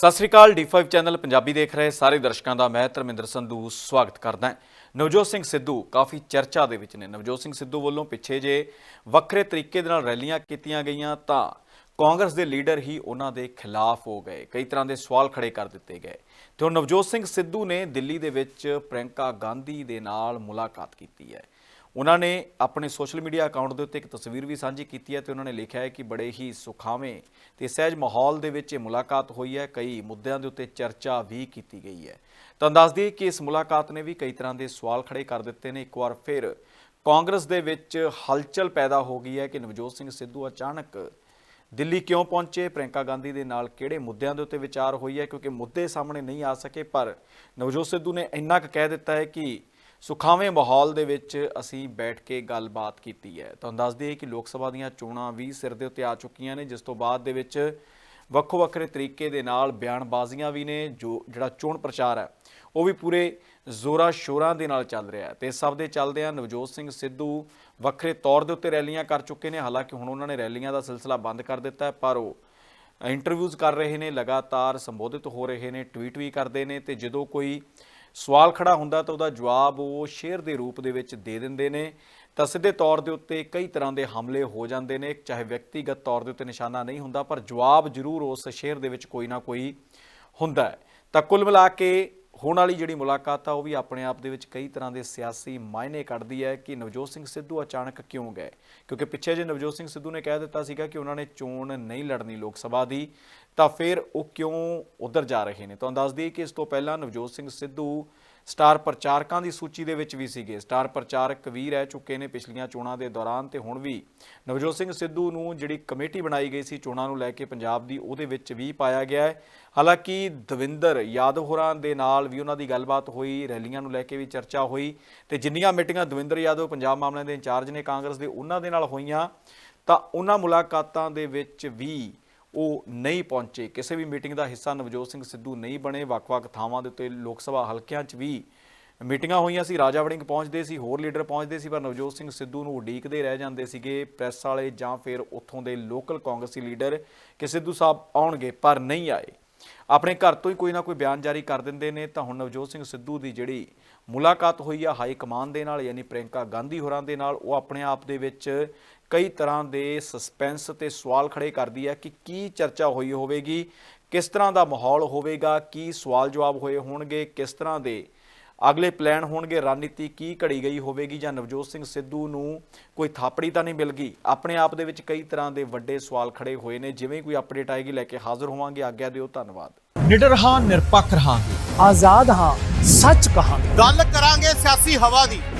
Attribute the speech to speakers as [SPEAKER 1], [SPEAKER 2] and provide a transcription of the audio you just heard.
[SPEAKER 1] ਸਤਿ ਸ੍ਰੀ ਅਕਾਲ D5 channel Punjabi ਦੇਖ ਰਹੇ ਸਾਰੇ ਦਰਸ਼ਕਾਂ ਦਾ, ਮੈਂ ਧਰਮਿੰਦਰ ਸੰਧੂ ਸਵਾਗਤ ਕਰਦਾ ਹਾਂ। ਨਵਜੋਤ ਸਿੰਘ ਸਿੱਧੂ ਕਾਫੀ ਚਰਚਾ ਦੇ ਵਿੱਚ ਨੇ। ਨਵਜੋਤ ਸਿੰਘ ਸਿੱਧੂ ਵੱਲੋਂ ਪਿੱਛੇ ਜੇ ਵੱਖਰੇ ਤਰੀਕੇ ਦੇ ਨਾਲ ਰੈਲੀਆਂ ਕੀਤੀਆਂ ਗਈਆਂ ਤਾਂ ਕਾਂਗਰਸ ਦੇ ਲੀਡਰ ਹੀ ਉਹਨਾਂ ਦੇ ਖਿਲਾਫ ਹੋ ਗਏ। ਕਈ ਤਰ੍ਹਾਂ ਦੇ ਸਵਾਲ ਖੜੇ ਕਰ ਦਿੱਤੇ ਗਏ। ਤੇ ਹੁਣ ਨਵਜੋਤ ਸਿੰਘ ਸਿੱਧੂ ਨੇ ਦਿੱਲੀ ਦੇ ਵਿੱਚ ਪ੍ਰਿਯੰਕਾ ਗਾਂਧੀ ਦੇ ਨਾਲ ਮੁਲਾਕਾਤ ਕੀਤੀ ਹੈ। ਉਹਨਾਂ ਨੇ ਆਪਣੇ ਸੋਸ਼ਲ ਮੀਡੀਆ ਅਕਾਊਂਟ ਦੇ ਉੱਤੇ ਇੱਕ ਤਸਵੀਰ ਵੀ ਸਾਂਝੀ ਕੀਤੀ ਹੈ ਤੇ ਉਹਨਾਂ ਨੇ ਲਿਖਿਆ ਹੈ ਕਿ ਬੜੇ ਹੀ ਸੁਖਾਵੇਂ ਤੇ ਸਹਿਜ ਮਾਹੌਲ ਦੇ ਵਿੱਚ ਇਹ ਮੁਲਾਕਾਤ ਹੋਈ ਹੈ। ਕਈ ਮੁੱਦਿਆਂ ਦੇ ਉੱਤੇ ਚਰਚਾ ਵੀ ਕੀਤੀ ਗਈ ਹੈ। ਤਾਂ ਦੱਸ ਦਈਏ ਕਿ ਇਸ ਮੁਲਾਕਾਤ ਨੇ ਵੀ ਕਈ ਤਰ੍ਹਾਂ ਦੇ ਸਵਾਲ ਖੜੇ ਕਰ ਦਿੱਤੇ ਨੇ। ਇੱਕ ਵਾਰ ਫਿਰ ਕਾਂਗਰਸ ਦੇ ਵਿੱਚ ਹਲਚਲ ਪੈਦਾ ਹੋ ਗਈ ਹੈ ਕਿ ਨਵਜੋਤ ਸਿੰਘ ਸਿੱਧੂ ਅਚਾਨਕ ਦਿੱਲੀ ਕਿਉਂ ਪਹੁੰਚੇ? ਪ੍ਰਿਯੰਕਾ ਗਾਂਧੀ ਦੇ ਨਾਲ ਕਿਹੜੇ ਮੁੱਦਿਆਂ ਦੇ ਉੱਤੇ ਵਿਚਾਰ ਹੋਈ ਹੈ? ਕਿਉਂਕਿ ਮੁੱਦੇ ਸਾਹਮਣੇ ਨਹੀਂ ਆ ਸਕੇ, ਪਰ ਨਵਜੋਤ ਸਿੱਧੂ ਨੇ ਇੰਨਾ ਕੁ ਕਹਿ ਦਿੱਤਾ ਹੈ ਕਿ ਸੁਖਾਵੇਂ ਮਾਹੌਲ ਦੇ ਵਿੱਚ ਅਸੀਂ ਬੈਠ ਕੇ ਗੱਲਬਾਤ ਕੀਤੀ ਹੈ। ਤੁਹਾਨੂੰ ਦੱਸ ਦਈਏ ਕਿ ਲੋਕ ਸਭਾ ਦੀਆਂ ਚੋਣਾਂ ਵੀ ਸਿਰ ਦੇ ਉੱਤੇ ਆ ਚੁੱਕੀਆਂ ਨੇ, ਜਿਸ ਤੋਂ ਬਾਅਦ ਦੇ ਵਿੱਚ ਵੱਖੋ ਵੱਖਰੇ ਤਰੀਕੇ ਦੇ ਨਾਲ ਬਿਆਨਬਾਜ਼ੀਆਂ ਵੀ ਨੇ, ਜੋ ਜਿਹੜਾ ਚੋਣ ਪ੍ਰਚਾਰ ਹੈ, ਉਹ ਵੀ ਪੂਰੇ ਜ਼ੋਰਾਂ ਸ਼ੋਰਾਂ ਦੇ ਨਾਲ ਚੱਲ ਰਿਹਾ ਹੈ। ਤੇ ਇਸ ਸਭ ਦੇ ਚੱਲਦਿਆਂ ਨਵਜੋਤ ਸਿੰਘ ਸਿੱਧੂ ਵੱਖਰੇ ਤੌਰ ਦੇ ਉੱਤੇ ਰੈਲੀਆਂ ਕਰ ਚੁੱਕੇ ਨੇ। ਹਾਲਾਂਕਿ ਹੁਣ ਉਹਨਾਂ ਨੇ ਰੈਲੀਆਂ ਦਾ ਸਿਲਸਿਲਾ ਬੰਦ ਕਰ ਦਿੱਤਾ ਹੈ, ਪਰ ਉਹ ਇੰਟਰਵਿਊਜ਼ ਕਰ ਰਹੇ ਨੇ, ਲਗਾਤਾਰ ਸੰਬੋਧਿਤ ਹੋ ਰਹੇ ਨੇ, ਟਵੀਟ ਵੀ ਕਰਦੇ ਨੇ। ਤੇ ਜਦੋਂ ਕੋਈ ਸਵਾਲ ਖੜਾ ਹੁੰਦਾ ਤਾਂ ਉਹਦਾ ਜਵਾਬ ਉਹ ਸ਼ੇਅਰ ਦੇ ਰੂਪ ਦੇ ਵਿੱਚ ਦੇ ਦਿੰਦੇ ਨੇ। ਤਾਂ ਸਿੱਧੇ ਤੌਰ ਦੇ ਉੱਤੇ ਕਈ ਤਰ੍ਹਾਂ ਦੇ ਹਮਲੇ ਹੋ ਜਾਂਦੇ ਨੇ। ਚਾਹੇ ਵਿਅਕਤੀਗਤ ਤੌਰ ਦੇ ਉੱਤੇ ਨਿਸ਼ਾਨਾ ਨਹੀਂ ਹੁੰਦਾ, ਪਰ ਜਵਾਬ ਜ਼ਰੂਰ ਉਸ ਸ਼ੇਅਰ ਦੇ ਵਿੱਚ ਕੋਈ ਨਾ ਕੋਈ ਹੁੰਦਾ ਹੈ। ਤਾਂ ਕੁੱਲ ਮਿਲਾ ਕੇ ਹੋਣ ਵਾਲੀ ਜਿਹੜੀ ਮੁਲਾਕਾਤ ਆ, ਉਹ ਵੀ ਆਪਣੇ ਆਪ ਦੇ ਵਿੱਚ ਕਈ ਤਰ੍ਹਾਂ ਦੇ ਸਿਆਸੀ ਮਾਇਨੇ ਕੱਢਦੀ ਹੈ ਕਿ ਨਵਜੋਤ ਸਿੰਘ ਸਿੱਧੂ ਅਚਾਨਕ ਕਿਉਂ ਗਏ? ਕਿਉਂਕਿ ਪਿੱਛੇ ਜੇ ਨਵਜੋਤ ਸਿੰਘ ਸਿੱਧੂ ਨੇ ਕਹਿ ਦਿੱਤਾ ਸੀਗਾ ਕਿ ਉਹਨਾਂ ਨੇ ਚੋਣ ਨਹੀਂ ਲੜਨੀ ਲੋਕ ਸਭਾ ਦੀ, ਤਾਂ ਫਿਰ ਉਹ ਕਿਉਂ ਉਧਰ ਜਾ ਰਹੇ ਨੇ? ਤੁਹਾਨੂੰ ਦੱਸ ਦਈਏ ਕਿ ਇਸ ਤੋਂ ਪਹਿਲਾਂ ਨਵਜੋਤ ਸਿੰਘ ਸਿੱਧੂ ਸਟਾਰ ਪ੍ਰਚਾਰਕਾਂ ਦੀ ਸੂਚੀ ਦੇ ਵਿੱਚ ਵੀ ਸੀਗੇ। ਸਟਾਰ ਪ੍ਰਚਾਰਕ ਵੀ ਰਹਿ ਚੁੱਕੇ ਨੇ ਪਿਛਲੀਆਂ ਚੋਣਾਂ ਦੇ ਦੌਰਾਨ ਤੇ ਹੁਣ ਵੀ। ਨਵਜੋਤ ਸਿੰਘ ਸਿੱਧੂ ਨੂੰ ਜਿਹੜੀ ਕਮੇਟੀ ਬਣਾਈ ਗਈ ਸੀ ਚੋਣਾਂ ਨੂੰ ਲੈ ਕੇ ਪੰਜਾਬ ਦੀ, ਉਹਦੇ ਵਿੱਚ ਵੀ ਪਾਇਆ ਗਿਆ ਹੈ। ਹਾਲਾਂਕਿ ਦਵਿੰਦਰ ਯਾਦਵ ਹੋਰਾਂ ਦੇ ਨਾਲ ਵੀ ਉਹਨਾਂ ਦੀ ਗੱਲਬਾਤ ਹੋਈ, ਰੈਲੀਆਂ ਨੂੰ ਲੈ ਕੇ ਵੀ ਚਰਚਾ ਹੋਈ ਤੇ ਜਿੰਨੀਆਂ ਮੀਟਿੰਗਾਂ ਦਵਿੰਦਰ ਯਾਦਵ, ਪੰਜਾਬ ਮਾਮਲਿਆਂ ਦੇ ਇੰਚਾਰਜ ਨੇ ਕਾਂਗਰਸ ਦੇ, ਉਹਨਾਂ ਦੇ ਨਾਲ ਹੋਈਆਂ, ਤਾਂ ਉਹਨਾਂ ਮੁਲਾਕਾਤਾਂ ਦੇ ਵਿੱਚ ਵੀ ਉਹ ਨਹੀਂ ਪਹੁੰਚੇ। ਕਿਸੇ ਵੀ ਮੀਟਿੰਗ ਦਾ ਹਿੱਸਾ ਨਵਜੋਤ ਸਿੰਘ ਸਿੱਧੂ ਨਹੀਂ ਬਣੇ। ਵੱਖ-ਵੱਖ ਥਾਵਾਂ ਦੇ ਉੱਤੇ ਲੋਕ ਸਭਾ ਹਲਕਿਆਂ 'ਚ ਵੀ ਮੀਟਿੰਗਾਂ ਹੋਈਆਂ ਸੀ। ਰਾਜਾ ਵੜਿੰਗ ਪਹੁੰਚਦੇ ਸੀ, ਹੋਰ ਲੀਡਰ ਪਹੁੰਚਦੇ ਸੀ, ਪਰ ਨਵਜੋਤ ਸਿੰਘ ਸਿੱਧੂ ਨੂੰ ਉਡੀਕਦੇ ਰਹਿ ਜਾਂਦੇ ਸੀਗੇ। ਪ੍ਰੈਸ ਵਾਲੇ ਜਾਂ ਫਿਰ ਉੱਥੋਂ ਦੇ ਲੋਕਲ ਕਾਂਗਰਸੀ ਲੀਡਰ ਕਿ ਸਿੱਧੂ ਸਾਹਿਬ ਆਉਣਗੇ, ਪਰ ਨਹੀਂ ਆਏ। ਆਪਣੇ ਘਰ ਤੋਂ ਹੀ ਕੋਈ ਨਾ ਕੋਈ ਬਿਆਨ ਜਾਰੀ ਕਰ ਦਿੰਦੇ ਨੇ। ਤਾਂ ਹੁਣ ਨਵਜੋਤ ਸਿੰਘ ਸਿੱਧੂ ਦੀ ਜਿਹੜੀ ਮੁਲਾਕਾਤ ਹੋਈ ਆ ਹਾਈ ਕਮਾਨ ਦੇ ਨਾਲ, ਯਾਨੀ ਪ੍ਰਿਯੰਕਾ ਗਾਂਧੀ ਹੋਰਾਂ ਦੇ ਨਾਲ, ਉਹ ਆਪਣੇ ਆਪ ਦੇ ਵਿੱਚ ਕਈ ਤਰ੍ਹਾਂ ਦੇ ਸਸਪੈਂਸ ਤੇ ਸਵਾਲ ਖੜੇ ਕਰਦੀ ਹੈ ਕਿ ਕੀ ਚਰਚਾ ਹੋਈ ਹੋਵੇਗੀ ਕਿਸ ਤਰ੍ਹਾਂ ਦਾ ਮਾਹੌਲ ਹੋਵੇਗਾ ਕੀ ਸਵਾਲ ਜਵਾਬ ਹੋਏ ਹੋਣਗੇ ਕਿਸ ਤਰ੍ਹਾਂ ਦੇ ਅਗਲੇ ਪਲਾਨ ਹੋਣਗੇ ਰਣਨੀਤੀ ਕੀ ਘੜੀ ਗਈ ਹੋਵੇਗੀ ਜਾਂ ਨਵਜੋਤ ਸਿੰਘ ਸਿੱਧੂ ਨੂੰ ਕੋਈ ਥਾਪੜੀ ਤਾਂ ਨਹੀਂ ਮਿਲ ਗਈ? ਆਪਣੇ ਆਪ ਦੇ ਵਿੱਚ ਕਈ ਤਰ੍ਹਾਂ ਦੇ ਵੱਡੇ ਸਵਾਲ ਖੜੇ ਹੋਏ ਨੇ ਜਿਵੇਂ ਕੋਈ ਅਪਡੇਟ ਆਏਗੀ ਲੈ ਕੇ ਹਾਜ਼ਰ ਹੋਵਾਂਗੇ ਆਗਿਆ ਦਿਓ ਧੰਨਵਾਦ।
[SPEAKER 2] ਨਿਡਰ ਹਾਂ ਨਿਰਪੱਖ ਰਹਾਂਗੇ।
[SPEAKER 3] ਆਜ਼ਾਦ ਹਾਂ ਸੱਚ ਕਹਾਂਗੇ।
[SPEAKER 4] ਗੱਲ ਕਰਾਂਗੇ ਸਿਆਸੀ ਹਵਾ ਦੀ।